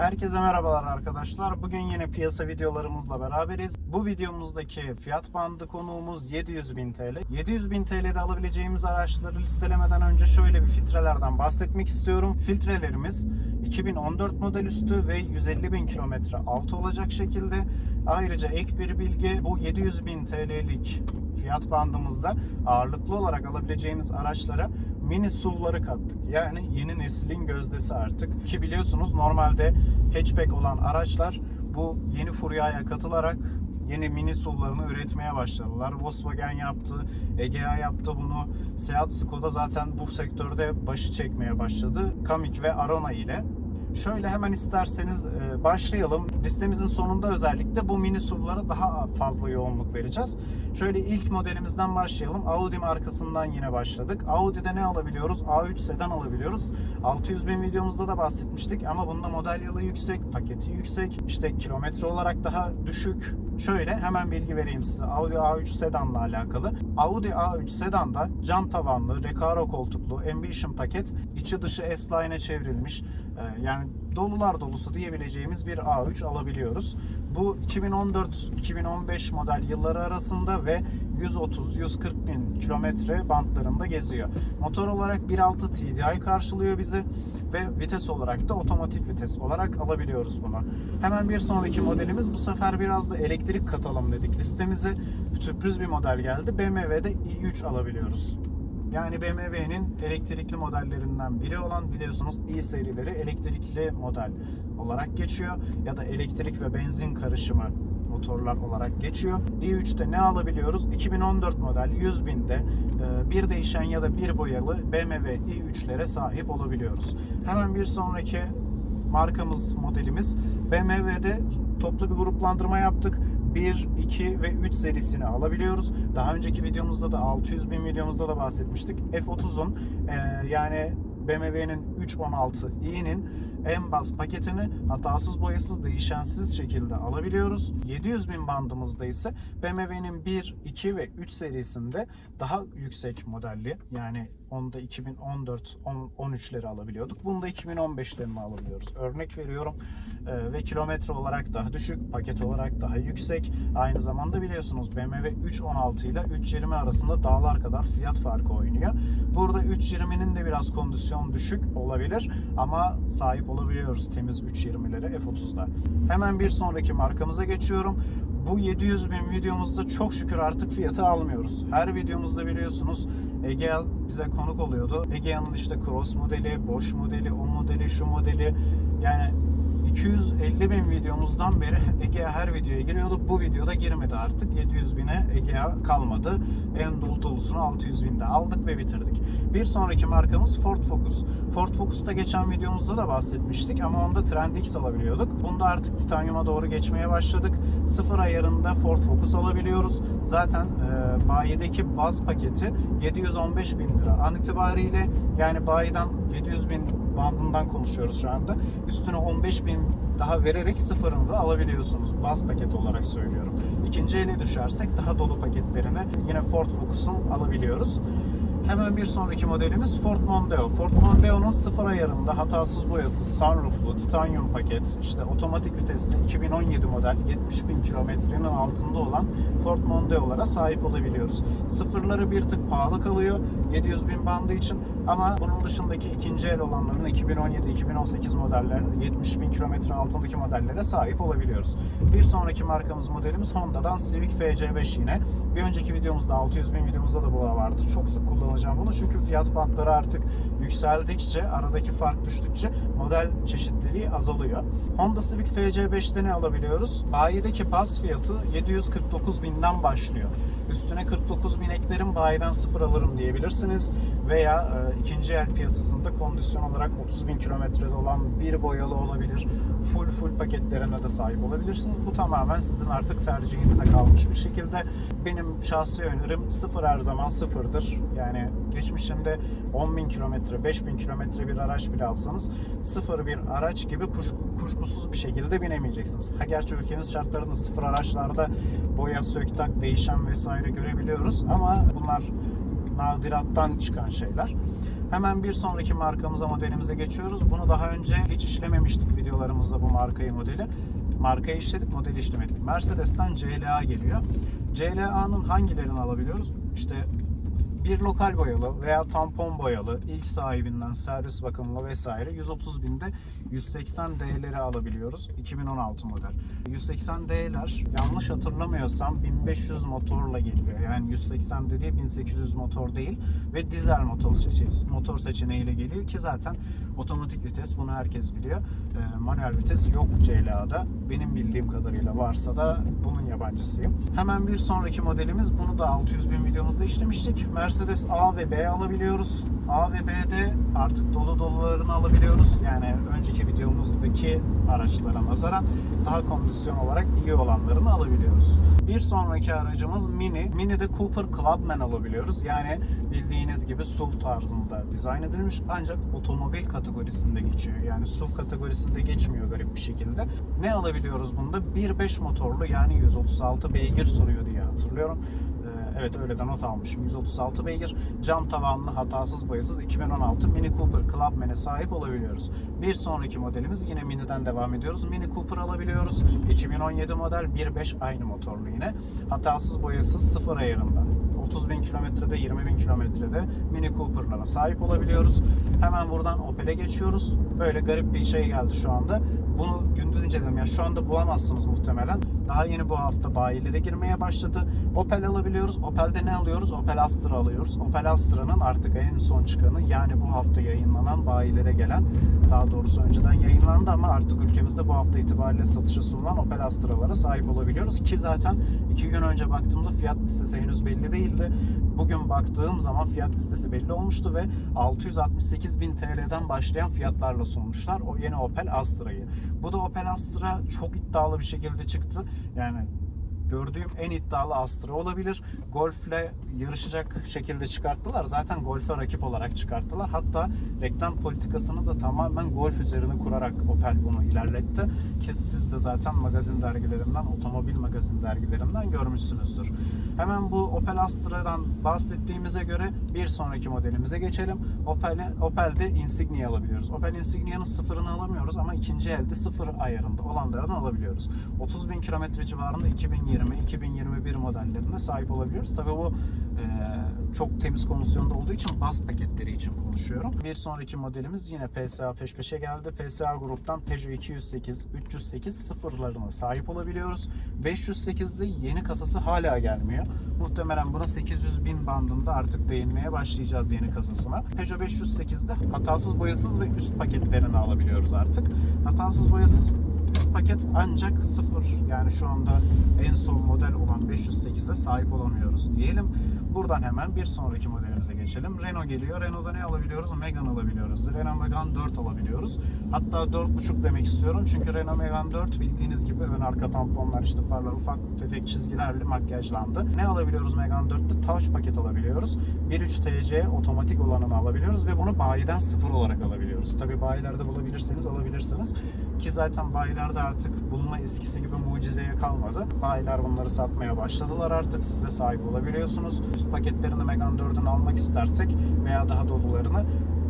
Herkese merhabalar arkadaşlar. Bugün yine piyasa videolarımızla beraberiz. Bu videomuzdaki fiyat bandı konuğumuz 700.000 TL. 700.000 TL'de alabileceğimiz araçları listelemeden önce şöyle bir filtrelerden bahsetmek istiyorum. Filtrelerimiz 2014 model üstü ve 150.000 kilometre altı olacak şekilde. Ayrıca ek bir bilgi bu 700.000 TL'lik fiyat bandımızda ağırlıklı olarak alabileceğimiz araçlara mini SUV'ları kattık. Yani yeni neslin gözdesi artık. Ki biliyorsunuz normalde hatchback olan araçlar bu yeni furyaya katılarak yeni mini SUV'larını üretmeye başladılar. Volkswagen yaptı, Egea yaptı bunu. Seat Skoda zaten bu sektörde başı çekmeye başladı. Kamiq ve Arona ile. Şöyle hemen isterseniz e, başlayalım. Listemizin sonunda özellikle bu mini SUV'lara daha fazla yoğunluk vereceğiz. Şöyle ilk modelimizden başlayalım. Audi markasından yine başladık. Audi'de ne alabiliyoruz? A3 sedan alabiliyoruz. 600 bin videomuzda da bahsetmiştik ama bunda model yılı yüksek, paketi yüksek, işte kilometre olarak daha düşük. Şöyle hemen bilgi vereyim size Audi A3 sedanla alakalı. Audi A3 sedanda cam tavanlı, Recaro koltuklu, Ambition paket, içi dışı S-Line'e çevrilmiş. Ee, Yani dolular dolusu diyebileceğimiz bir A3 alabiliyoruz. Bu 2014-2015 model yılları arasında ve 130-140 bin kilometre bantlarında geziyor. Motor olarak 1.6 TDI karşılıyor bizi ve vites olarak da otomatik vites olarak alabiliyoruz bunu. Hemen bir sonraki modelimiz bu sefer biraz da elektrik katalım dedik listemize. Sürpriz bir model geldi. BMW'de i3 alabiliyoruz. Yani BMW'nin elektrikli modellerinden biri olan biliyorsunuz i serileri elektrikli model olarak geçiyor ya da elektrik ve benzin karışımı motorlar olarak geçiyor. i3'te ne alabiliyoruz? 2014 model 100 binde e, bir değişen ya da bir boyalı BMW i3'lere sahip olabiliyoruz. Hemen bir sonraki markamız, modelimiz BMW'de toplu bir gruplandırma yaptık. 1, 2 ve 3 serisini alabiliyoruz. Daha önceki videomuzda da 600 bin videomuzda da bahsetmiştik. F30'un e, yani BMW'nin 316i'nin en baz paketini hatasız boyasız değişensiz şekilde alabiliyoruz. 700 bin bandımızda ise BMW'nin 1, 2 ve 3 serisinde daha yüksek modelli yani onda 2014, 10, 13'leri alabiliyorduk. Bunda 2015'lerini alabiliyoruz. Örnek veriyorum Ee, ve kilometre olarak daha düşük, paket olarak daha yüksek. Aynı zamanda biliyorsunuz BMW 316 ile 320 arasında dağlar kadar fiyat farkı oynuyor. Burada 320'nin de biraz kondisyon düşük olabilir ama sahip olabiliyoruz temiz 320'lere F30'da. Hemen bir sonraki markamıza geçiyorum. Bu 700 bin videomuzda çok şükür artık fiyatı almıyoruz. Her videomuzda biliyorsunuz Egea bize konuk oluyordu. Egea'nın işte Cross modeli, Bosch modeli, o modeli, şu modeli yani 250 bin videomuzdan beri Egea her videoya giriyordu. Bu videoda girmedi artık. 700 bine Egea kalmadı. En dolu dolusunu 600 binde aldık ve bitirdik. Bir sonraki markamız Ford Focus. Ford Focus'ta geçen videomuzda da bahsetmiştik ama onda Trend X alabiliyorduk. Bunda artık titanyuma doğru geçmeye başladık. Sıfır ayarında Ford Focus alabiliyoruz. Zaten e, bayideki baz paketi 715 bin lira. An itibariyle yani bayiden 700 bin bandından konuşuyoruz şu anda. Üstüne 15 bin daha vererek sıfırını da alabiliyorsunuz. Baz paket olarak söylüyorum. İkinci ele düşersek daha dolu paketlerini yine Ford Focus'un alabiliyoruz. Hemen bir sonraki modelimiz Ford Mondeo. Ford Mondeo'nun sıfır ayarında hatasız boyasız, sunrooflu, titanyum paket, işte otomatik vitesli 2017 model 70 bin kilometrenin altında olan Ford Mondeo'lara sahip olabiliyoruz. Sıfırları bir tık pahalı kalıyor 700 bin bandı için ama bunun dışındaki ikinci el olanların 2017-2018 modeller 70 bin kilometre altındaki modellere sahip olabiliyoruz. Bir sonraki markamız modelimiz Honda'dan Civic FC5 yine. Bir önceki videomuzda 600 bin videomuzda da bu vardı. Çok sık kullanacağım bunu çünkü fiyat bantları artık yükseldikçe, aradaki fark düştükçe model çeşitliliği azalıyor. Honda Civic FC5'te ne alabiliyoruz? Bayideki baz fiyatı 749 binden başlıyor. Üstüne 49 bin eklerim bayiden sıfır alırım diyebilirsiniz. Veya e, ikinci el piyasasında kondisyon olarak 30 bin kilometrede olan bir boyalı olabilir. Full full paketlerine de sahip olabilirsiniz. Bu tamamen sizin artık tercihinize kalmış bir şekilde. Benim şahsi önerim sıfır her zaman sıfırdır. Yani geçmişinde 10 bin kilometre, 5 bin kilometre bir araç bile alsanız sıfır bir araç gibi kuş, kuşkusuz bir şekilde binemeyeceksiniz. Ha gerçi ülkemiz şartlarında sıfır araçlarda boya, söktak, değişen vesaire görebiliyoruz ama bunlar nadirattan çıkan şeyler. Hemen bir sonraki markamıza modelimize geçiyoruz. Bunu daha önce hiç işlememiştik videolarımızda bu markayı modeli. Markayı işledik, modeli işlemedik. Mercedes'ten CLA geliyor. CLA'nın hangilerini alabiliyoruz? İşte bir lokal boyalı veya tampon boyalı ilk sahibinden servis bakımlı vesaire 130 binde 180 D'leri alabiliyoruz 2016 model. 180 D'ler yanlış hatırlamıyorsam 1500 motorla geliyor. Yani 180 dediği 1800 motor değil ve dizel motor seçeneği, motor seçeneğiyle geliyor ki zaten otomatik vites bunu herkes biliyor. Ee, manuel vites yok CLA'da benim bildiğim kadarıyla varsa da bunun yabancısıyım. Hemen bir sonraki modelimiz bunu da 600 bin videomuzda işlemiştik. Mercedes A ve B alabiliyoruz. A ve B'de artık dolu dolularını alabiliyoruz. Yani önceki videomuzdaki araçlara nazaran daha kondisyon olarak iyi olanlarını alabiliyoruz. Bir sonraki aracımız Mini. Mini'de Cooper Clubman alabiliyoruz. Yani bildiğiniz gibi SUV tarzında dizayn edilmiş ancak otomobil kategorisinde geçiyor. Yani SUV kategorisinde geçmiyor garip bir şekilde. Ne alabiliyoruz bunda? 1.5 motorlu yani 136 beygir sürüyor diye hatırlıyorum. Evet öyle de not almışım. 136 beygir, cam tavanlı, hatasız boyasız 2016 Mini Cooper Clubman'e sahip olabiliyoruz. Bir sonraki modelimiz yine Mini'den devam ediyoruz. Mini Cooper alabiliyoruz. 2017 model 1.5 aynı motorlu yine. Hatasız boyasız sıfır ayarında. 30 bin kilometrede, 20 bin kilometrede Mini Cooper'lara sahip olabiliyoruz. Hemen buradan Opel'e geçiyoruz. Böyle garip bir şey geldi şu anda. Bunu gündüz inceledim. Ya şu anda bulamazsınız muhtemelen. Daha yeni bu hafta bayilere girmeye başladı. Opel alabiliyoruz. Opel'de ne alıyoruz? Opel Astra alıyoruz. Opel Astra'nın artık en son çıkanı yani bu hafta yayınlanan bayilere gelen daha doğrusu önceden yayınlandı ama artık ülkemizde bu hafta itibariyle satışa sunulan Opel Astra'lara sahip olabiliyoruz ki zaten iki gün önce baktığımda fiyat listesi henüz belli değildi. Bugün baktığım zaman fiyat listesi belli olmuştu ve 668 bin TL'den başlayan fiyatlarla sunmuşlar o yeni Opel Astra'yı. Bu da Opel Astra çok iddialı bir şekilde çıktı. Yani gördüğüm en iddialı Astra olabilir. Golf'le yarışacak şekilde çıkarttılar. Zaten Golf'e rakip olarak çıkarttılar. Hatta reklam politikasını da tamamen Golf üzerine kurarak Opel bunu ilerletti. Ki siz de zaten magazin dergilerinden, otomobil magazin dergilerinden görmüşsünüzdür. Hemen bu Opel Astra'dan bahsettiğimize göre bir sonraki modelimize geçelim. Opel'e, Opel'de Insignia alabiliyoruz. Opel Insignia'nın sıfırını alamıyoruz ama ikinci elde sıfır ayarında olanlarını alabiliyoruz. 30 bin kilometre civarında 2020-2021 modellerine sahip olabiliyoruz. Tabii bu e, çok temiz kondisyonda olduğu için bas paketleri için konuşuyorum. Bir sonraki modelimiz yine PSA peş peşe geldi. PSA gruptan Peugeot 208, 308 sıfırlarına sahip olabiliyoruz. 508'de yeni kasası hala gelmiyor. Muhtemelen buna 800 bin bandında artık değinmeye başlayacağız yeni kasasına. Peugeot 508'de hatasız boyasız ve üst paketlerini alabiliyoruz artık. Hatasız boyasız paket ancak sıfır yani şu anda en son model olan 508'e sahip olamıyoruz diyelim. Buradan hemen bir sonraki modelimize geçelim. Renault geliyor. Renault'da ne alabiliyoruz? Megane alabiliyoruz. Renault Megane 4 alabiliyoruz. Hatta 4.5 demek istiyorum. Çünkü Renault Megane 4 bildiğiniz gibi ön arka tamponlar işte farlar ufak tefek çizgilerle makyajlandı. Ne alabiliyoruz Megane 4'te? Touch paket alabiliyoruz. 1.3 TC otomatik olanını alabiliyoruz ve bunu bayiden sıfır olarak alabiliyoruz. Tabi bayilerde bulabilirseniz alabilirsiniz. Ki zaten bayilerde artık bulma eskisi gibi mucizeye kalmadı. Bayiler bunları satmaya başladılar artık. Siz de sahip olabiliyorsunuz. Üst paketlerini Megane 4'ün almak istersek veya daha dolularını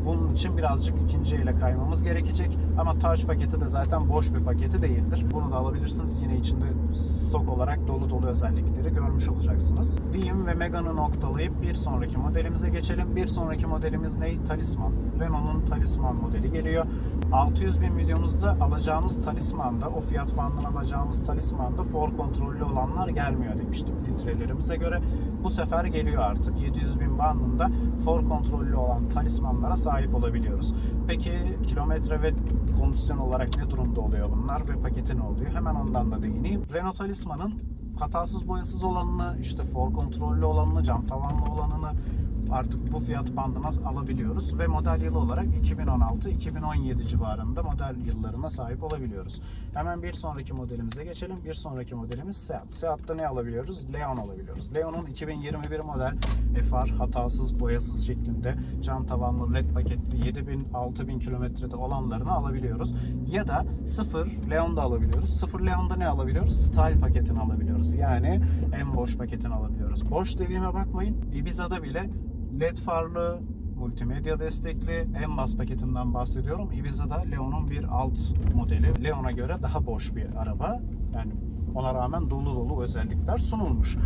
bunun için birazcık ikinci ele kaymamız gerekecek. Ama Touch paketi de zaten boş bir paketi değildir. Bunu da alabilirsiniz. Yine içinde stok olarak dolu dolu özellikleri görmüş olacaksınız. Diyeyim ve Megane'ı noktalayıp bir sonraki modelimize geçelim. Bir sonraki modelimiz ne? Talisman. Renault'un Talisman modeli geliyor. 600 bin videomuzda alacağımız Talisman'da, o fiyat bandına alacağımız Talisman'da for kontrollü olanlar gelmiyor demiştim filtrelerimize göre. Bu sefer geliyor artık. 700 bin bandında for kontrollü olan talismanlara sahip olabiliyoruz. Peki kilometre ve kondisyon olarak ne durumda oluyor bunlar ve paketi ne oluyor? Hemen ondan da değineyim. Renault Talisman'ın hatasız boyasız olanını, işte for kontrollü olanını, cam tavanlı olanını artık bu fiyat bandına alabiliyoruz ve model yılı olarak 2016-2017 civarında model yıllarına sahip olabiliyoruz. Hemen bir sonraki modelimize geçelim. Bir sonraki modelimiz Seat. Seat'ta ne alabiliyoruz? Leon alabiliyoruz. Leon'un 2021 model FR hatasız boyasız şeklinde cam tavanlı led paketli 7000-6000 kilometrede olanlarını alabiliyoruz. Ya da sıfır Leon'da alabiliyoruz. Sıfır Leon'da ne alabiliyoruz? Style paketini alabiliyoruz. Yani en boş paketini alabiliyoruz. Boş dediğime bakmayın. Ibiza'da bile led farlı multimedya destekli. En bas paketinden bahsediyorum. Ibiza'da Leon'un bir alt modeli. Leon'a göre daha boş bir araba. Yani ona rağmen dolu dolu özellikler sunulmuş.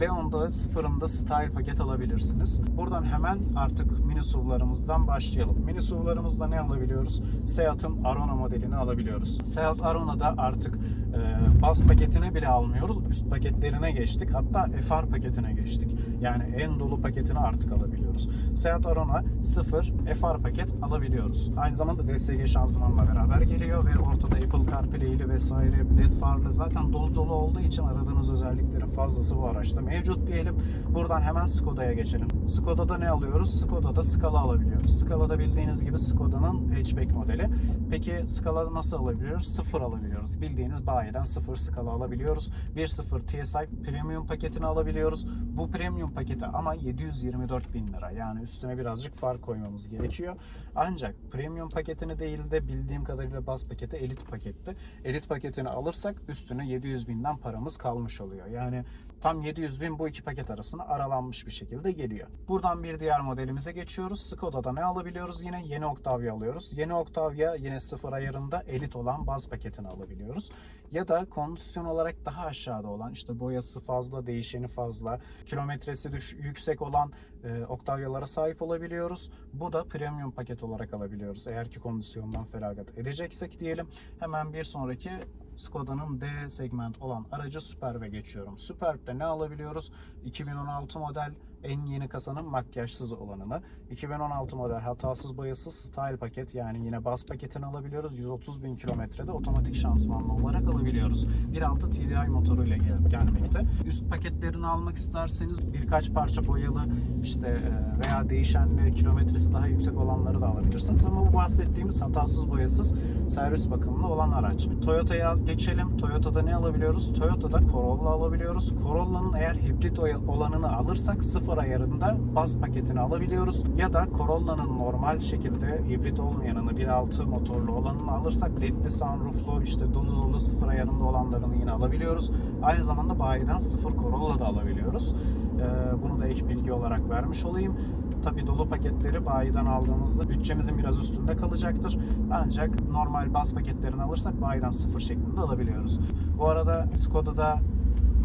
Leon'da sıfırında style paket alabilirsiniz. Buradan hemen artık mini SUV'larımızdan başlayalım. Mini SUV'larımızda ne alabiliyoruz? Seat'ın Arona modelini alabiliyoruz. Seat Arona'da artık e, bas paketini bile almıyoruz. Üst paketlerine geçtik. Hatta FR paketine geçtik. Yani en dolu paketini artık alabiliyoruz. Seat Arona 0 FR paket alabiliyoruz. Aynı zamanda DSG şanzımanla beraber geliyor ve ortada Apple CarPlay'li vesaire led farlı zaten dolu dolu olduğu için aradığınız özelliklerin fazlası bu araçta mevcut diyelim. Buradan hemen Skoda'ya geçelim. Skoda'da ne alıyoruz? Skoda'da Scala alabiliyoruz. Scala'da bildiğiniz gibi Skoda'nın hatchback modeli. Peki Scala'da nasıl alabiliyoruz? Sıfır alabiliyoruz. Bildiğiniz bayiden sıfır Scala alabiliyoruz. 1.0 TSI Premium paketini alabiliyoruz. Bu Premium paketi ama 724 bin lira. Yani üstüne birazcık fark koymamız gerekiyor. Ancak Premium paketini değil de bildiğim kadarıyla bas paketi Elite paketti. Elite paketini alırsak üstüne 700 binden paramız kalmış oluyor. Yani tam 700 bin bu iki paket arasında aralanmış bir şekilde geliyor. Buradan bir diğer modelimize geçiyoruz. Skoda'da ne alabiliyoruz? Yine yeni Octavia alıyoruz. Yeni Octavia yine sıfır ayarında elit olan baz paketini alabiliyoruz. Ya da kondisyon olarak daha aşağıda olan işte boyası fazla, değişeni fazla, kilometresi düş, yüksek olan e, Octavia'lara sahip olabiliyoruz. Bu da premium paket olarak alabiliyoruz. Eğer ki kondisyondan feragat edeceksek diyelim. Hemen bir sonraki Skoda'nın D segment olan aracı Superb'e geçiyorum. Superb'de ne alabiliyoruz? 2016 model en yeni kasanın makyajsız olanını. 2016 model hatasız boyasız style paket yani yine bas paketini alabiliyoruz. 130 bin kilometrede otomatik şanzımanlı olarak alabiliyoruz. 1.6 TDI motoruyla gel gelmekte. Üst paketlerini almak isterseniz birkaç parça boyalı işte e, veya değişenli kilometresi daha yüksek olanları da alabilirsiniz. Ama bu bahsettiğimiz hatasız boyasız servis bakımlı olan araç. Toyota'ya geçelim. Toyota'da ne alabiliyoruz? Toyota'da Corolla alabiliyoruz. Corolla'nın eğer hibrit olanını alırsak sıfır ayarında baz paketini alabiliyoruz. Ya da Corolla'nın normal şekilde hibrit olmayanını 1.6 motorlu olanını alırsak ledli sunrooflu işte dolu dolu sıfır ayarında olanlarını yine alabiliyoruz. Aynı zamanda bayiden sıfır Corolla da alabiliyoruz. Ee, bunu da ek bilgi olarak vermiş olayım. Tabi dolu paketleri bayiden aldığımızda bütçemizin biraz üstünde kalacaktır. Ancak normal baz paketlerini alırsak bayiden sıfır şeklinde alabiliyoruz. Bu arada Skoda'da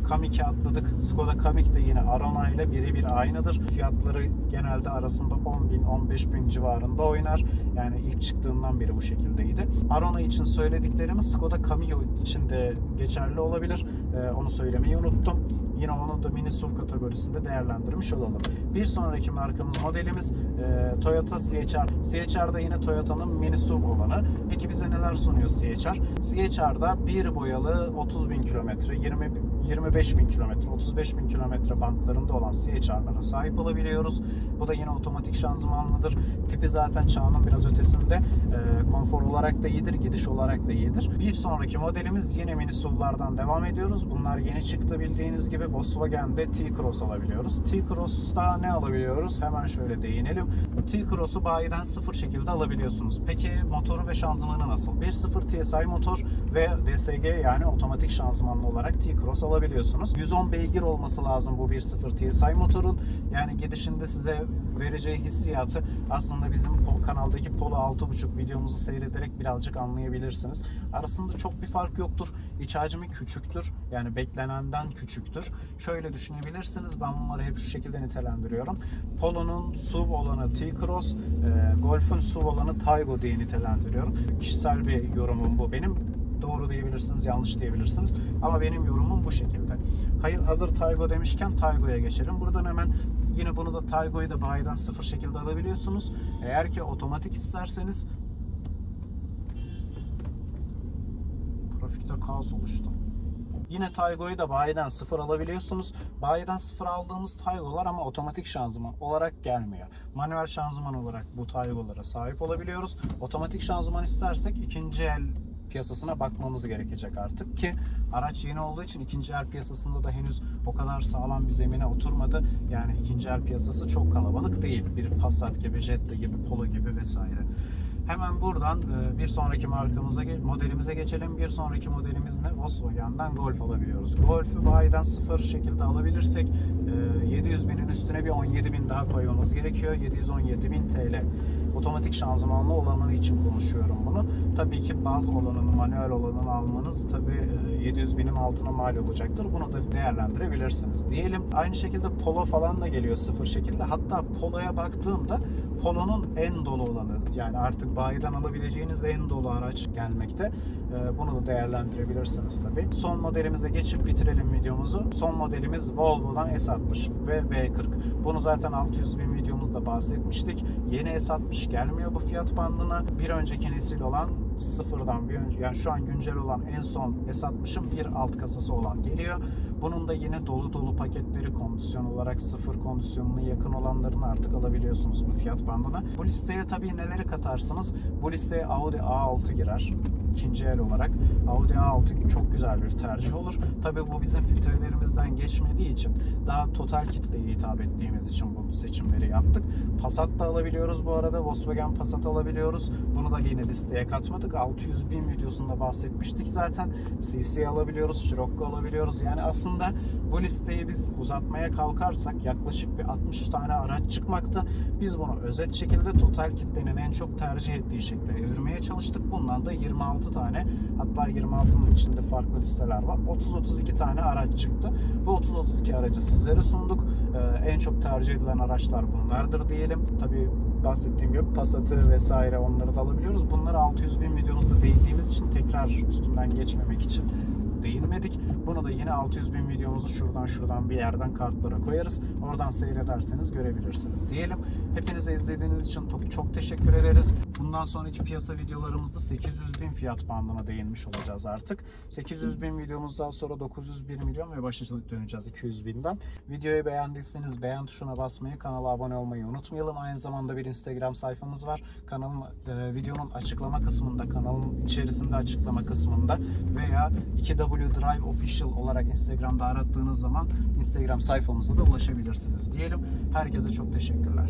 Kamik'e atladık. Skoda Kamik de yine Arona ile birebir aynıdır. Fiyatları genelde arasında 10 bin 15 bin civarında oynar. Yani ilk çıktığından beri bu şekildeydi. Arona için söylediklerimiz Skoda Kamik için de geçerli olabilir. Ee, onu söylemeyi unuttum. Yine onu da mini SUV kategorisinde değerlendirmiş olalım. Bir sonraki markamız modelimiz e, Toyota CHR. CHR'da yine Toyota'nın mini SUV olanı. Peki bize neler sunuyor CHR? CHR'da bir boyalı 30 bin kilometre, 20 25 bin kilometre, 35 bin kilometre bantlarında olan CHR'lara sahip olabiliyoruz. Bu da yine otomatik şanzımanlıdır. Tipi zaten çağının biraz ötesinde. E, konfor olarak da iyidir, gidiş olarak da iyidir. Bir sonraki modelimiz yine mini SUV'lardan devam ediyoruz. Bunlar yeni çıktı bildiğiniz gibi. Volkswagen'de T-Cross alabiliyoruz. T-Cross'ta ne alabiliyoruz? Hemen şöyle değinelim. T-Cross'u bayiden sıfır şekilde alabiliyorsunuz. Peki motoru ve şanzımanı nasıl? 1.0 TSI motor ve DSG yani otomatik şanzımanlı olarak T-Cross alabiliyorsunuz. 110 beygir olması lazım bu 1.0 TSI motorun. Yani gidişinde size vereceği hissiyatı aslında bizim kanaldaki Polo 6.5 videomuzu seyrederek birazcık anlayabilirsiniz. Arasında çok bir fark yoktur. İç hacmi küçüktür. Yani beklenenden küçüktür. Şöyle düşünebilirsiniz. Ben bunları hep şu şekilde nitelendiriyorum. Polo'nun SUV olanı T-Cross, e, Golf'un SUV olanı Taygo diye nitelendiriyorum. Kişisel bir yorumum bu benim doğru diyebilirsiniz, yanlış diyebilirsiniz. Ama benim yorumum bu şekilde. Hayır, hazır Taygo demişken Taygo'ya geçelim. Buradan hemen yine bunu da Taygo'yu da bayiden sıfır şekilde alabiliyorsunuz. Eğer ki otomatik isterseniz trafikte kaos oluştu. Yine Taygo'yu da bayiden sıfır alabiliyorsunuz. Bayiden sıfır aldığımız Taygo'lar ama otomatik şanzıman olarak gelmiyor. Manuel şanzıman olarak bu Taygo'lara sahip olabiliyoruz. Otomatik şanzıman istersek ikinci el piyasasına bakmamız gerekecek artık ki araç yeni olduğu için ikinci el piyasasında da henüz o kadar sağlam bir zemine oturmadı. Yani ikinci el piyasası çok kalabalık değil. Bir Passat gibi, Jetta gibi, Polo gibi vesaire. Hemen buradan e, bir sonraki markamıza, modelimize geçelim. Bir sonraki modelimiz ne? Volkswagen'den Golf alabiliyoruz. Golf'ü bayiden sıfır şekilde alabilirsek e, 700 binin üstüne bir 17 bin daha koymamız gerekiyor. 717 bin TL. Otomatik şanzımanlı olanı için konuşuyorum bunu. Tabii ki baz olanını, manuel olanını almanız tabii e, 700 binin altına mal olacaktır. Bunu da değerlendirebilirsiniz. Diyelim aynı şekilde Polo falan da geliyor sıfır şekilde. Hatta Polo'ya baktığımda Polo'nun en dolu olanı yani artık bayiden alabileceğiniz en dolu araç gelmekte. Ee, Bunu da değerlendirebilirsiniz tabii. Son modelimize geçip bitirelim videomuzu. Son modelimiz Volvo'dan S60 ve V40. Bunu zaten 600 bin videomuzda bahsetmiştik. Yeni S60 gelmiyor bu fiyat bandına. Bir önceki nesil olan sıfırdan bir önce yani şu an güncel olan en son S60'ın bir alt kasası olan geliyor. Bunun da yine dolu dolu paketleri kondisyon olarak sıfır kondisyonuna yakın olanlarını artık alabiliyorsunuz bu fiyat bandına. Bu listeye tabii neleri katarsınız? Bu listeye Audi A6 girer ikinci el olarak Audi A6 çok güzel bir tercih olur. Tabii bu bizim filtrelerimizden geçmediği için daha total kitleye hitap ettiğimiz için bu seçimleri yaptık. Passat da alabiliyoruz bu arada. Volkswagen Passat alabiliyoruz. Bunu da yine listeye katmadık. 600 bin videosunda bahsetmiştik zaten. CC alabiliyoruz, Scirocco alabiliyoruz. Yani aslında bu listeyi biz uzatmaya kalkarsak yaklaşık bir 60 tane araç çıkmakta. Biz bunu özet şekilde total kitlenin en çok tercih ettiği şekilde evirmeye çalıştık. Bundan da 26 tane hatta 26'nın içinde farklı listeler var. 30-32 tane araç çıktı. Bu 30-32 aracı sizlere sunduk. Ee, en çok tercih edilen araçlar bunlardır diyelim. Tabii bahsettiğim gibi Passat'ı vesaire onları da alabiliyoruz. Bunları 600 bin videomuzda değindiğimiz için tekrar üstünden geçmemek için değinmedik. Bunu da yine 600 bin videomuzu şuradan şuradan bir yerden kartlara koyarız. Oradan seyrederseniz görebilirsiniz diyelim. Hepinize izlediğiniz için çok, çok teşekkür ederiz. Bundan sonraki piyasa videolarımızda 800 bin fiyat bandına değinmiş olacağız artık. 800 bin videomuzdan sonra 901 milyon ve başa döneceğiz 200 binden. Videoyu beğendiyseniz beğen tuşuna basmayı, kanala abone olmayı unutmayalım. Aynı zamanda bir Instagram sayfamız var. Kanalın e, videonun açıklama kısmında, kanalın içerisinde açıklama kısmında veya 2W Drive Official olarak Instagram'da arattığınız zaman Instagram sayfamıza da ulaşabilirsiniz diyelim. Herkese çok teşekkürler.